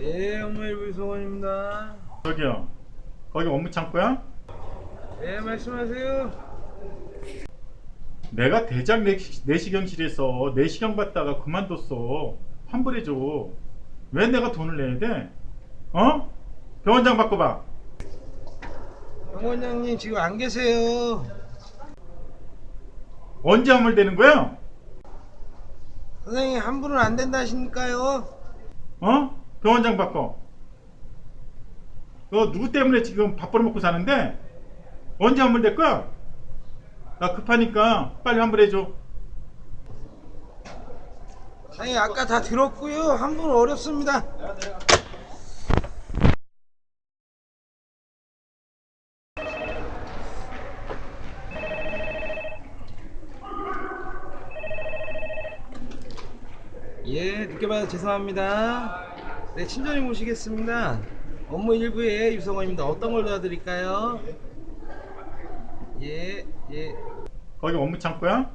예, 업무일부 이성원입니다. 저기요. 거기 업무 창고야? 예, 말씀하세요. 내가 대장 내시, 내시경실에서 내시경 받다가 그만뒀어. 환불해줘. 왜 내가 돈을 내야 돼? 어? 병원장 바꿔봐. 정 원장님 지금 안 계세요. 언제 환불되는 거야? 선생님 환불은 안 된다 하시니까요. 어? 병원장 바꿔. 너 누구 때문에 지금 밥 벌어 먹고 사는데? 언제 환불될 거야? 나 급하니까 빨리 환불해줘. 선생님 아까 다 들었고요. 환불 어렵습니다. 예, 늦게 봐서 죄송합니다. 네, 친절히 모시겠습니다. 업무 일부의 유성원입니다. 어떤 걸 도와드릴까요? 예, 예. 거기 업무 창고야?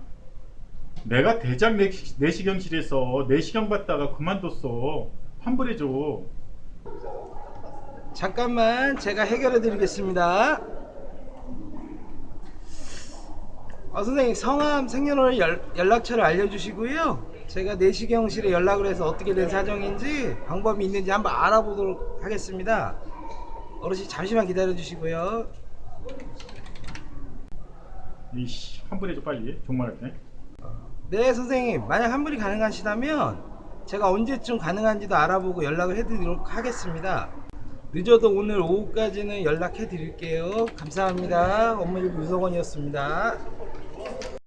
내가 대장 내시, 내시경실에서 내시경 받다가 그만뒀어. 환불해줘. 잠깐만 제가 해결해 드리겠습니다. 어, 선생님 성함 생년월 연, 연락처를 알려주시고요. 제가 내시경실에 연락을 해서 어떻게 된 사정인지 방법이 있는지 한번 알아보도록 하겠습니다. 어르신 잠시만 기다려 주시고요. 이씨, 환불해줘 빨리. 종말할게. 네 선생님 만약 환불이 가능하시다면 제가 언제쯤 가능한지도 알아보고 연락을 해드리도록 하겠습니다. 늦어도 오늘 오후까지는 연락해 드릴게요. 감사합니다. 업무일부 유성원이었습니다.